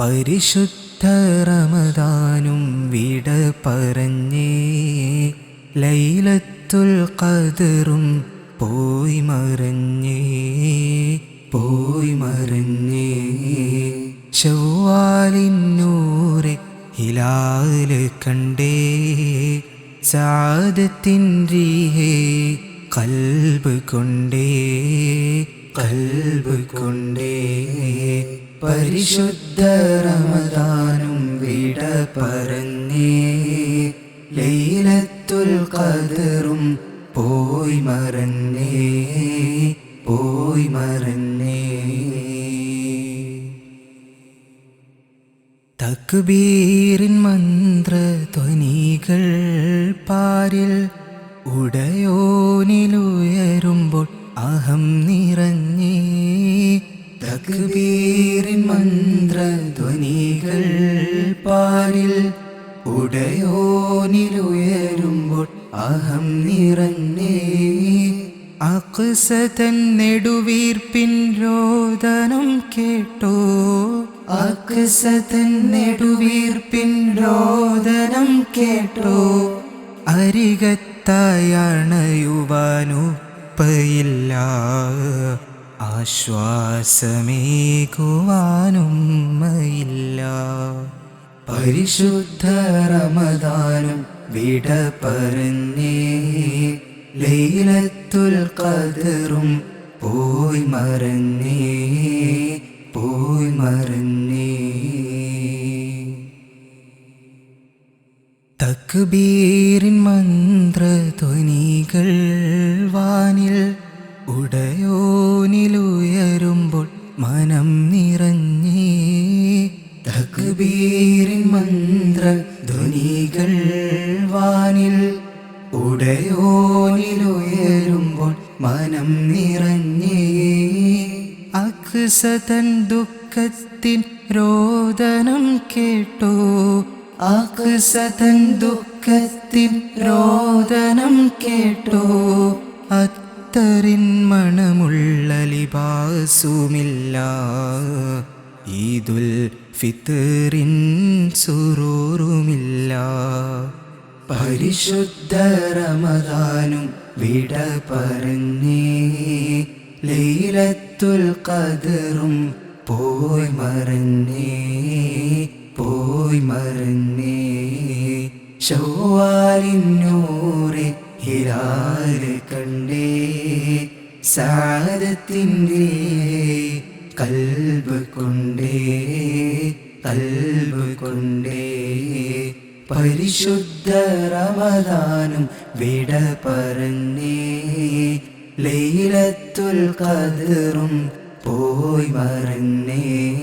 പരിശുദ്ധ റമദാനും വിട പറഞ്ഞേ. ലൈലത്തുൽ കതിറും പോയി മറഞ്ഞേ പോയി മറഞ്ഞേ. ചൊവ്വാലിന്നൂറെ ഹിലാൽ കണ്ടേ സാദത്തിൻ രീഹേ കൽബ് കൊണ്ടേ കൽബ് കൊണ്ടേ. പരിശുദ്ധ റമദാനും വിട പറഞ്ഞേ ലൈലത്തുൽ ഖദറും പോയി മറന്നേ പോയി മറന്നേ. തക്ബീരിൻ മന്ത്ര ധ്വനികൾ പാരിൽ ഉടയോനിലുയരുമ്പോൾ അഹം മന്ത്രധ്വനികൾ പാരിൽ ഉടയോനിലുയരുമ്പോൾ അഹം നിറഞ്ഞേ. അക്സതൻ നെടുവീർപ്പിൻ രോദനം കേട്ടോ. അക്സതൻ നെടുവീർപ്പിൻ രോദനം കേട്ടോ. അരികത്തായണയുവാനുപ്പയില്ല ആശ്വാസമേകുവാനുമ്മയില്ല. പരിശുദ്ധ റമദാനും വിട പറഞ്ഞേ ലൈലത്തുൽ ഖദറും പോയി മറന്നേ പോയി മറന്നേ തക്ബീരിൻ മന്ത്രധ്വനികൾ മനം നിറഞ്ഞേ. തക്ബീരിൻ മന്ത്ര ധ്വനികൾ വാനിൽ ഉടയോനിലുയരുമ്പോൾ മനം നിറഞ്ഞേ. അക്സതൻ ദുഃഖത്തിൻ രോദനം കേട്ടു. അക്സതൻ ദുഃഖത്തിൻ രോദനം കേട്ടോ. അത്തറിൻ മണമുള്ള ലിബാസുമില്ല ഈദുൽ ഫിത്തറിൻ സുറൂറുമില്ല. പരിശുദ്ധ റമദാനും വിട പറഞ്ഞേ. ലൈലത്തുൽ കതറും പോയി മറന്നേ പോയി മറന്നേ. ചൊവ്വാലിന്നൂറെ ഹിലാൽ കണ്ടേ. സാദത്തിന്റെ കൽബ് കൊണ്ടേ കൽബ് കൊണ്ടേ. പരിശുദ്ധ റമദാനും വിട പറഞ്ഞേ ലൈലത്തുൽ കതിറും പോയി മറന്നേ.